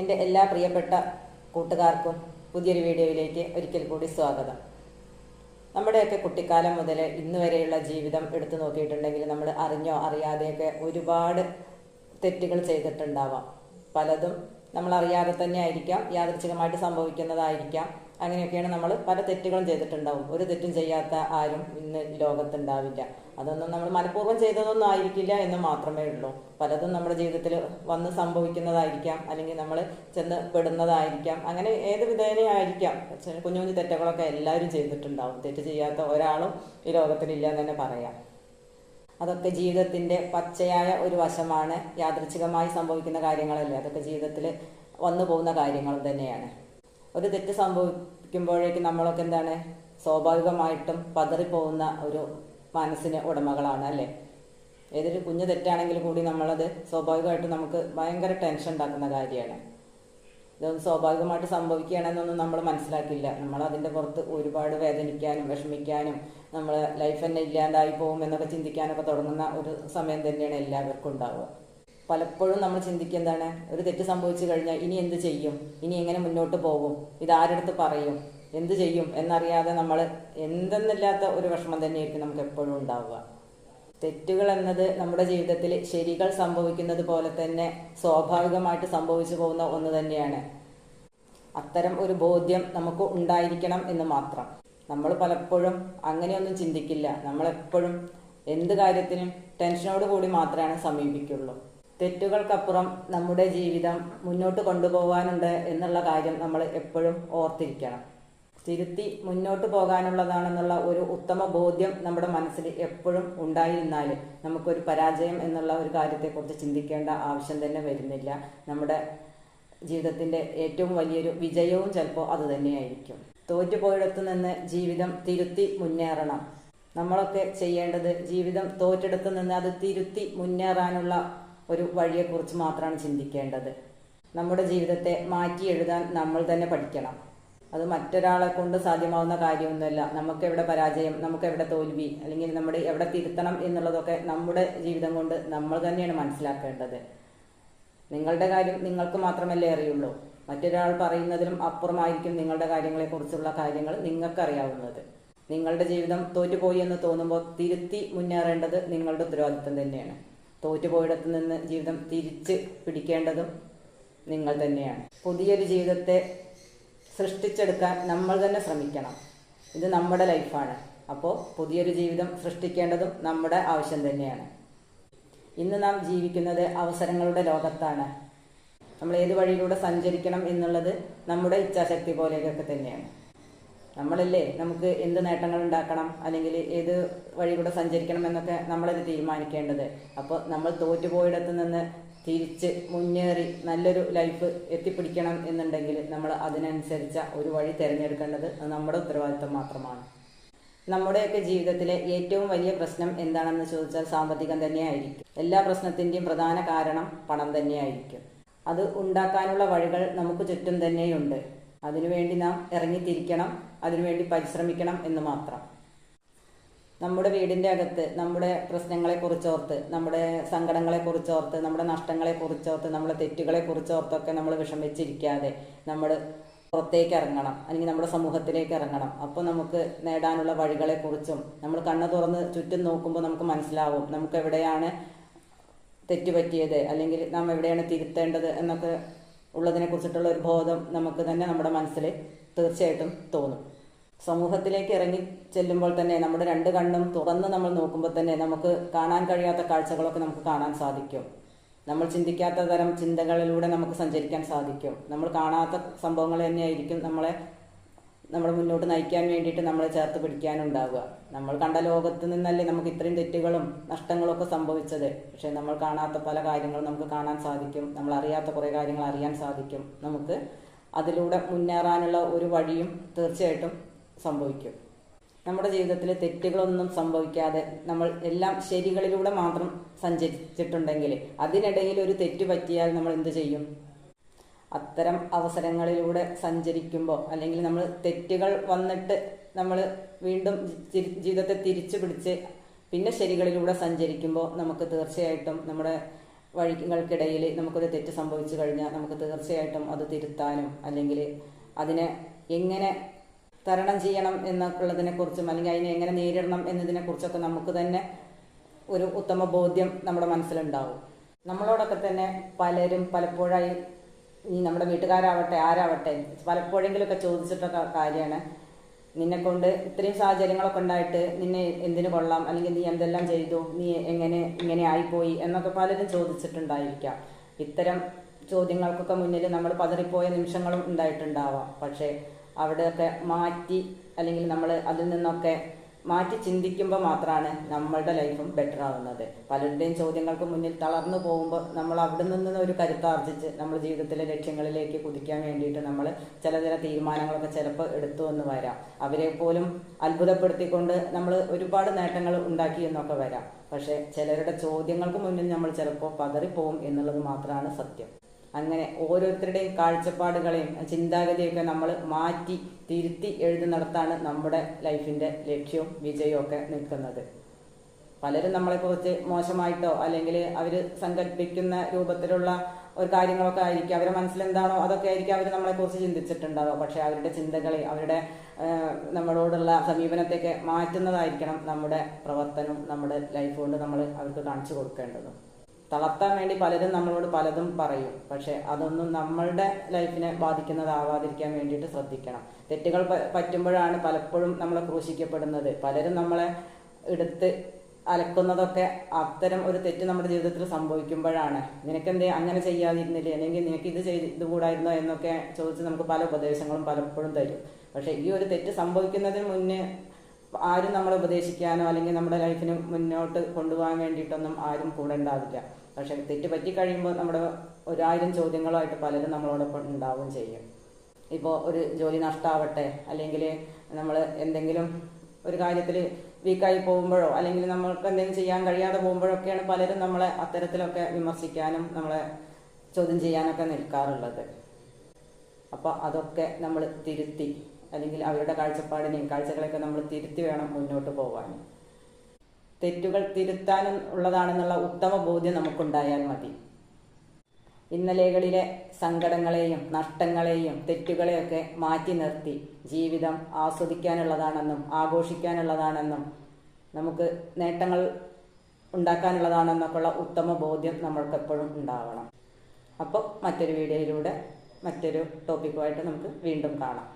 എന്റെ എല്ലാ പ്രിയപ്പെട്ട കൂട്ടുകാർക്കും പുതിയൊരു വീഡിയോയിലേക്ക് ഒരിക്കൽ കൂടി സ്വാഗതം. നമ്മുടെയൊക്കെ കുട്ടിക്കാലം മുതൽ ഇന്ന് വരെയുള്ള ജീവിതം എടുത്തു നോക്കിയിട്ടുണ്ടെങ്കിൽ നമ്മൾ അറിഞ്ഞോ അറിയാതെയൊക്കെ ഒരുപാട് തെറ്റുകൾ ചെയ്തിട്ടുണ്ടാവാം. പലതും നമ്മൾ അറിയാതെ തന്നെ ആയിരിക്കാം യാദൃച്ഛികമായിട്ട് സംഭവിക്കുന്നതായിരിക്കാം. അങ്ങനെയൊക്കെയാണ് നമ്മൾ പല തെറ്റുകളും ചെയ്തിട്ടുണ്ടാവും. ഒരു തെറ്റും ചെയ്യാത്ത ആരും ഇന്ന് ലോകത്തുണ്ടാവില്ല. അതൊന്നും നമ്മൾ മനഃപൂർവം ചെയ്തതൊന്നും ആയിരിക്കില്ല എന്ന് മാത്രമേ ഉള്ളൂ. പലതും നമ്മുടെ ജീവിതത്തിൽ വന്ന് സംഭവിക്കുന്നതായിരിക്കാം. അല്ലെങ്കിൽ നമ്മൾ ചെന്ന് പെടുന്നതായിരിക്കാം. അങ്ങനെ ഏത് വിധേനയായിരിക്കാം കുഞ്ഞു കുഞ്ഞു തെറ്റുകളൊക്കെ എല്ലാവരും ചെയ്തിട്ടുണ്ടാവും. തെറ്റ് ചെയ്യാത്ത ഒരാളും ഈ ലോകത്തിലില്ല എന്ന് തന്നെ പറയാം. അതൊക്കെ ജീവിതത്തിന്റെ പച്ചയായ ഒരു വശമാണ് യാദൃച്ഛികമായി സംഭവിക്കുന്ന കാര്യങ്ങളല്ലേ? അതൊക്കെ ജീവിതത്തിൽ വന്നു പോകുന്ന കാര്യങ്ങൾ തന്നെയാണ്. ഒരു തെറ്റ് സംഭവിക്കുമ്പോഴേക്കും നമ്മളൊക്കെ എന്താണ് സ്വാഭാവികമായിട്ടും പതറിപ്പോകുന്ന ഒരു മനസ്സിന് ഉടമകളാണ് അല്ലേ? ഏതൊരു കുഞ്ഞു തെറ്റാണെങ്കിൽ കൂടി നമ്മളത് സ്വാഭാവികമായിട്ടും നമുക്ക് ഭയങ്കര ടെൻഷൻ ഉണ്ടാക്കുന്ന കാര്യമാണ്. ഇതൊന്നും സ്വാഭാവികമായിട്ട് സംഭവിക്കുകയാണെന്നൊന്നും നമ്മൾ മനസ്സിലാക്കില്ല. നമ്മൾ അതിന്റെ പുറത്ത് ഒരുപാട് വേദനിക്കാനും വിഷമിക്കാനും നമ്മൾ ലൈഫ് തന്നെ ഇല്ലാണ്ടായി പോകും എന്നൊക്കെ ചിന്തിക്കാനൊക്കെ തുടങ്ങുന്ന ഒരു സമയം തന്നെയാണ് എല്ലാവർക്കും ഉണ്ടാവുക. പലപ്പോഴും നമ്മൾ ചിന്തിക്കുക എന്താണ് ഒരു തെറ്റ് സംഭവിച്ചു കഴിഞ്ഞാൽ ഇനി എന്ത് ചെയ്യും? ഇനി എങ്ങനെ മുന്നോട്ട് പോകും? ഇത് ആരെടുത്ത് പറയും? എന്ത് ചെയ്യും? എന്നറിയാതെ നമ്മൾ എന്തെന്നില്ലാത്ത ഒരു വിഷമം തന്നെയായിരിക്കും നമുക്ക് എപ്പോഴും ഉണ്ടാവുക. തെറ്റുകൾ എന്നത് നമ്മുടെ ജീവിതത്തിൽ ശരികൾ സംഭവിക്കുന്നത് പോലെ തന്നെ സ്വാഭാവികമായിട്ട് സംഭവിച്ചു പോകുന്ന ഒന്ന് തന്നെയാണ്. അത്തരം ഒരു ബോധ്യം നമുക്ക് ഉണ്ടായിരിക്കണം എന്ന് മാത്രം. നമ്മൾ പലപ്പോഴും അങ്ങനെയൊന്നും ചിന്തിക്കില്ല. നമ്മളെപ്പോഴും എന്ത് കാര്യത്തിനും ടെൻഷനോട് കൂടി മാത്രമാണ് സമീപിക്കുള്ളൂ. തെറ്റുകൾക്കപ്പുറം നമ്മുടെ ജീവിതം മുന്നോട്ട് കൊണ്ടുപോകാനുണ്ട് എന്നുള്ള കാര്യം നമ്മൾ എപ്പോഴും ഓർത്തിരിക്കണം. തിരുത്തി മുന്നോട്ട് പോകാനുള്ളതാണെന്നുള്ള ഒരു ഉത്തമ ബോധ്യം നമ്മുടെ മനസ്സിൽ എപ്പോഴും ഉണ്ടായിരുന്നാൽ നമുക്കൊരു പരാജയം എന്നുള്ള ഒരു കാര്യത്തെക്കുറിച്ച് ചിന്തിക്കേണ്ട ആവശ്യം തന്നെ വരുന്നില്ല. നമ്മുടെ ജീവിതത്തിന്റെ ഏറ്റവും വലിയൊരു വിജയവും ചിലപ്പോൾ അത് തന്നെയായിരിക്കും. തോറ്റുപോയിടത്തു നിന്ന് ജീവിതം തിരുത്തി മുന്നേറണം. നമ്മളൊക്കെ ചെയ്യേണ്ടത് ജീവിതം തോറ്റെടുത്തു നിന്ന് അത് തിരുത്തി മുന്നേറാനുള്ള ഒരു വഴിയെക്കുറിച്ച് മാത്രമാണ് ചിന്തിക്കേണ്ടത്. നമ്മുടെ ജീവിതത്തെ മാറ്റി എഴുതാൻ നമ്മൾ തന്നെ പഠിക്കണം. അത് മറ്റൊരാളെ കൊണ്ട് സാധ്യമാവുന്ന കാര്യമൊന്നുമല്ല. നമുക്ക് എവിടെ പരാജയം നമുക്ക് എവിടെ തോൽവി അല്ലെങ്കിൽ നമ്മുടെ എവിടെ തിരുത്തണം എന്നുള്ളതൊക്കെ നമ്മുടെ ജീവിതം കൊണ്ട് നമ്മൾ തന്നെയാണ് മനസ്സിലാക്കേണ്ടത്. നിങ്ങളുടെ കാര്യം നിങ്ങൾക്ക് മാത്രമല്ലേ അറിയുള്ളൂ. മറ്റൊരാൾ പറയുന്നതിലും അപ്പുറമായിരിക്കും നിങ്ങളുടെ കാര്യങ്ങളെക്കുറിച്ചുള്ള കാര്യങ്ങൾ നിങ്ങൾക്കറിയാവുന്നത്. നിങ്ങളുടെ ജീവിതം തോറ്റുപോയി എന്ന് തോന്നുമ്പോൾ തിരുത്തി മുന്നേറേണ്ടത് നിങ്ങളുടെ ഉത്തരവാദിത്വം തന്നെയാണ്. തോറ്റുപോയിടത്ത് നിന്ന് ജീവിതം തിരിച്ച് പിടിക്കേണ്ടതും നിങ്ങൾ തന്നെയാണ്. പുതിയൊരു ജീവിതത്തെ സൃഷ്ടിച്ചെടുക്കാൻ നമ്മൾ തന്നെ ശ്രമിക്കണം. ഇത് നമ്മുടെ ലൈഫാണ്. അപ്പോൾ പുതിയൊരു ജീവിതം സൃഷ്ടിക്കേണ്ടതും നമ്മുടെ ആവശ്യം തന്നെയാണ്. ഇന്ന് നാം ജീവിക്കുന്നത് അവസരങ്ങളുടെ ലോകത്താണ്. നമ്മൾ ഏത് വഴിയിലൂടെ സഞ്ചരിക്കണം എന്നുള്ളത് നമ്മുടെ ഇച്ഛാശക്തി പോലെയൊക്കെ തന്നെയാണ്. നമ്മളല്ലേ നമുക്ക് എന്ത് നേട്ടങ്ങൾ ഉണ്ടാക്കണം? അല്ലെങ്കിൽ ഏത് വഴി വഴിയിലൂടെ സഞ്ചരിക്കണം എന്നൊക്കെ നമ്മളത് തീരുമാനിക്കേണ്ടത്. അപ്പോൾ നമ്മൾ തോറ്റുപോയിടത്ത് നിന്ന് തിരിച്ച് മുന്നേറി നല്ലൊരു ലൈഫ് എത്തിപ്പിടിക്കണം എന്നുണ്ടെങ്കിൽ നമ്മൾ അതിനനുസരിച്ച ഒരു വഴി തിരഞ്ഞെടുക്കേണ്ടത് നമ്മുടെ ഉത്തരവാദിത്തം മാത്രമാണ്. നമ്മുടെയൊക്കെ ജീവിതത്തിലെ ഏറ്റവും വലിയ പ്രശ്നം എന്താണെന്ന് ചോദിച്ചാൽ സാമ്പത്തികം തന്നെയായിരിക്കും. എല്ലാ പ്രശ്നത്തിന്റെയും പ്രധാന കാരണം പണം തന്നെയായിരിക്കും. അത് ഉണ്ടാക്കാനുള്ള വഴികൾ നമുക്ക് ചുറ്റും തന്നെയുണ്ട്. അതിനുവേണ്ടി നാം ഇറങ്ങിത്തിരിക്കണം അതിനുവേണ്ടി പരിശ്രമിക്കണം എന്ന് മാത്രം. നമ്മുടെ വീടിന്റെ അകത്ത് നമ്മുടെ പ്രശ്നങ്ങളെ കുറിച്ചോർത്ത് നമ്മുടെ സങ്കടങ്ങളെ കുറിച്ചോർത്ത് നമ്മുടെ നഷ്ടങ്ങളെ കുറിച്ചോർത്ത് നമ്മുടെ തെറ്റുകളെ കുറിച്ചോർത്തൊക്കെ നമ്മൾ വിഷമിച്ചിരിക്കാതെ നമ്മൾ പുറത്തേക്ക് ഇറങ്ങണം അല്ലെങ്കിൽ നമ്മുടെ സമൂഹത്തിലേക്ക് ഇറങ്ങണം അപ്പോൾ നമുക്ക് നേടാനുള്ള വഴികളെ കുറിച്ചും നമ്മൾ കണ്ണു തുറന്ന് ചുറ്റും നോക്കുമ്പോൾ നമുക്ക് മനസ്സിലാവും നമുക്ക് എവിടെയാണ് തെറ്റുപറ്റിയത് അല്ലെങ്കിൽ നാം എവിടെയാണ് തിരുത്തേണ്ടത് എന്നൊക്കെ ഉള്ളതിനെ കുറിച്ചിട്ടുള്ള ഒരു ബോധം നമുക്ക് തന്നെ നമ്മുടെ മനസ്സിൽ തീർച്ചയായിട്ടും തോന്നും. സമൂഹത്തിലേക്ക് ഇറങ്ങി ചെല്ലുമ്പോൾ തന്നെ നമ്മുടെ രണ്ട് കണ്ണും തുറന്ന് നമ്മൾ നോക്കുമ്പോൾ തന്നെ നമുക്ക് കാണാൻ കഴിയാത്ത കാഴ്ചകളൊക്കെ നമുക്ക് കാണാൻ സാധിക്കും. നമ്മൾ ചിന്തിക്കാത്ത തരം ചിന്തകളിലൂടെ നമുക്ക് സഞ്ചരിക്കാൻ സാധിക്കും. നമ്മൾ കാണാത്ത സംഭവങ്ങൾ തന്നെയായിരിക്കും നമ്മളെ നമ്മളെ മുന്നോട്ട് നയിക്കാൻ വേണ്ടിയിട്ട് നമ്മളെ ചേർത്ത് പിടിക്കാനുണ്ടാവുക. നമ്മൾ കണ്ട ലോകത്ത് നിന്നല്ലേ നമുക്ക് ഇത്രയും തെറ്റുകളും നഷ്ടങ്ങളും ഒക്കെ സംഭവിച്ചത്. പക്ഷെ നമ്മൾ കാണാത്ത പല കാര്യങ്ങളും നമുക്ക് കാണാൻ സാധിക്കും. നമ്മൾ അറിയാത്ത കുറേ കാര്യങ്ങൾ അറിയാൻ സാധിക്കും. നമുക്ക് അതിലൂടെ മുന്നേറാനുള്ള ഒരു വഴിയും തീർച്ചയായിട്ടും സംഭവിക്കും. നമ്മുടെ ജീവിതത്തിൽ തെറ്റുകളൊന്നും സംഭവിക്കാതെ നമ്മൾ എല്ലാം ശരികളിലൂടെ മാത്രം സഞ്ചരിച്ചിട്ടുണ്ടെങ്കിൽ അതിനിടയിൽ ഒരു തെറ്റ് പറ്റിയാൽ നമ്മൾ എന്ത് ചെയ്യും? അത്തരം അവസരങ്ങളിലൂടെ സഞ്ചരിക്കുമ്പോൾ അല്ലെങ്കിൽ നമ്മൾ തെറ്റുകൾ വന്നിട്ട് നമ്മൾ വീണ്ടും ജീവിതത്തെ തിരിച്ചു പിടിച്ച് പിന്നെ ശരികളിലൂടെ സഞ്ചരിക്കുമ്പോൾ നമുക്ക് തീർച്ചയായിട്ടും നമ്മുടെ വഴികൾക്കിടയിൽ നമുക്കൊരു തെറ്റ് സംഭവിച്ചു കഴിഞ്ഞാൽ നമുക്ക് തീർച്ചയായിട്ടും അത് തിരുത്താനും അല്ലെങ്കിൽ അതിനെ എങ്ങനെ തരണം ചെയ്യണം എന്നൊക്കെയുള്ളതിനെ കുറിച്ചും അല്ലെങ്കിൽ അതിനെ എങ്ങനെ നേരിടണം എന്നതിനെ കുറിച്ചൊക്കെ നമുക്ക് തന്നെ ഒരു ഉത്തമ ബോധ്യം നമ്മുടെ മനസ്സിലുണ്ടാവും. നമ്മളോടൊക്കെ തന്നെ പലരും പലപ്പോഴായി നമ്മുടെ വീട്ടുകാരാവട്ടെ ആരാവട്ടെ പലപ്പോഴെങ്കിലുമൊക്കെ ചോദിച്ചിട്ടൊക്കെ കാര്യമാണ്. നിന്നെ കൊണ്ട് ഇത്രയും സാഹചര്യങ്ങളൊക്കെ ഉണ്ടായിട്ട് നിന്നെ എന്തിനു കൊള്ളാം? അല്ലെങ്കിൽ നീ എന്തെല്ലാം ചെയ്തു? നീ എങ്ങനെ ഇങ്ങനെ ആയിപ്പോയി? എന്നൊക്കെ പലരും ചോദിച്ചിട്ടുണ്ടായിരിക്കാം. ഇത്തരം ചോദ്യങ്ങൾക്കൊക്കെ മുന്നിൽ നമ്മൾ പതറിപ്പോയ നിമിഷങ്ങളും ഉണ്ടായിട്ടുണ്ടാവാം. പക്ഷേ അവിടെയൊക്കെ മാറ്റി അല്ലെങ്കിൽ നമ്മൾ അതിൽ നിന്നൊക്കെ മാറ്റി ചിന്തിക്കുമ്പോൾ മാത്രമാണ് നമ്മളുടെ ലൈഫും ബെറ്റർ ആവുന്നത്. പലരുടെയും ചോദ്യങ്ങൾക്ക് മുന്നിൽ തളർന്നു പോകുമ്പോൾ നമ്മൾ അവിടെ നിന്ന് ഒരു കരുത്താർജിച്ച് നമ്മൾ ജീവിതത്തിലെ ലക്ഷ്യങ്ങളിലേക്ക് കുതിക്കാൻ വേണ്ടിയിട്ട് നമ്മൾ ചില ചില തീരുമാനങ്ങളൊക്കെ ചിലപ്പോൾ എടുത്തു എന്ന് വരാം. അവരെ പോലും അത്ഭുതപ്പെടുത്തിക്കൊണ്ട് നമ്മൾ ഒരുപാട് നേട്ടങ്ങൾ ഉണ്ടാക്കി എന്നൊക്കെ വരാം. പക്ഷേ ചിലരുടെ ചോദ്യങ്ങൾക്ക് മുന്നിൽ നമ്മൾ ചിലപ്പോൾ പതറിപ്പോവും എന്നുള്ളത് മാത്രമാണ് സത്യം. അങ്ങനെ ഓരോരുത്തരുടെയും കാഴ്ചപ്പാടുകളെയും ചിന്താഗതിയൊക്കെ നമ്മൾ മാറ്റി തിരുത്തി എഴുതി എഴുതുന്നിടത്താണ് നമ്മുടെ ലൈഫിന്റെ ലക്ഷ്യവും വിജയവും ഒക്കെ നിൽക്കുന്നത്. പലരും നമ്മളെക്കുറിച്ച് മോശമായിട്ടോ അല്ലെങ്കിൽ അവർ സങ്കല്പിക്കുന്ന രൂപത്തിലുള്ള ഒരു കാര്യങ്ങളൊക്കെ ആയിരിക്കും. അവരുടെ മനസ്സിലെന്താണോ അതൊക്കെ ആയിരിക്കും അവർ നമ്മളെക്കുറിച്ച് ചിന്തിച്ചിട്ടുണ്ടാവുക. പക്ഷേ അവരുടെ ചിന്തകളെ അവരുടെ നമ്മളോടുള്ള സമീപനത്തെയൊക്കെ മാറ്റുന്നതായിരിക്കണം നമ്മുടെ പ്രവർത്തനം നമ്മുടെ ലൈഫ് കൊണ്ട് നമ്മൾ അവർക്ക് കാണിച്ചു കൊടുക്കേണ്ടതും. തളർത്താൻ വേണ്ടി പലരും നമ്മളോട് പലതും പറയും. പക്ഷെ അതൊന്നും നമ്മളുടെ ലൈഫിനെ ബാധിക്കുന്നതാവാതിരിക്കാൻ വേണ്ടിയിട്ട് ശ്രദ്ധിക്കണം. തെറ്റുകൾ പറ്റുമ്പോഴാണ് പലപ്പോഴും നമ്മളെ ക്രൂശിക്കപ്പെടുന്നത്. പലരും നമ്മളെ എടുത്ത് അലക്കുന്നതൊക്കെ അത്തരം ഒരു തെറ്റ് നമ്മുടെ ജീവിതത്തിൽ സംഭവിക്കുമ്പോഴാണ്. നിനക്കെന്തേ അങ്ങനെ ചെയ്യാതിരുന്നില്ലേ? അല്ലെങ്കിൽ നിനക്ക് ഇത് ചെയ്ത് ഇതുകൂടായിരുന്നോ എന്നൊക്കെ ചോദിച്ച് നമുക്ക് പല ഉപദേശങ്ങളും പലപ്പോഴും തരും. പക്ഷേ ഈ ഒരു തെറ്റ് സംഭവിക്കുന്നതിന് മുന്നേ ആരും നമ്മളെ ഉപദേശിക്കാനോ അല്ലെങ്കിൽ നമ്മുടെ ലൈഫിന് മുന്നോട്ട് കൊണ്ടുപോകാൻ വേണ്ടിയിട്ടൊന്നും ആരും കൂടെ ഉണ്ടാവില്ല. പക്ഷെ തെറ്റ് പറ്റി കഴിയുമ്പോൾ നമ്മുടെ ഒരായിരം ചോദ്യങ്ങളുമായിട്ട് പലരും നമ്മളോടൊപ്പം ഉണ്ടാവുകയും ചെയ്യും. ഇപ്പോൾ ഒരു ജോലി നഷ്ടമാവട്ടെ അല്ലെങ്കിൽ നമ്മൾ എന്തെങ്കിലും ഒരു കാര്യത്തിൽ വീക്കായി പോകുമ്പോഴോ അല്ലെങ്കിൽ നമ്മൾക്ക് എന്തെങ്കിലും ചെയ്യാൻ കഴിയാതെ പോകുമ്പോഴൊക്കെയാണ് പലരും നമ്മളെ അത്തരത്തിലൊക്കെ വിമർശിക്കാനും നമ്മളെ ചോദ്യം ചെയ്യാനൊക്കെ നിൽക്കാറുള്ളത്. അപ്പോൾ അതൊക്കെ നമ്മൾ തിരുത്തി അല്ലെങ്കിൽ അവരുടെ കാഴ്ചപ്പാടിനെയും കാഴ്ചകളെയൊക്കെ നമ്മൾ തിരുത്തി വേണം മുന്നോട്ട് പോകാൻ തെറ്റുകൾ തിരുത്താനും ഉള്ളതാണെന്നുള്ള ഉത്തമ ബോധ്യം നമുക്കുണ്ടായാൽ മതി. ഇന്നലെകളിലെ സങ്കടങ്ങളെയും നഷ്ടങ്ങളെയും തെറ്റുകളെയൊക്കെ മാറ്റി നിർത്തി ജീവിതം ആസ്വദിക്കാനുള്ളതാണെന്നും ആഘോഷിക്കാനുള്ളതാണെന്നും നമുക്ക് നേട്ടങ്ങൾ ഉണ്ടാക്കാനുള്ളതാണെന്നൊക്കെയുള്ള ഉത്തമ ബോധ്യം നമ്മൾക്ക് എപ്പോഴും ഉണ്ടാവണം. അപ്പോൾ മറ്റൊരു വീഡിയോയിലൂടെ മറ്റൊരു ടോപ്പിക്കുമായിട്ട് നമുക്ക് വീണ്ടും കാണാം.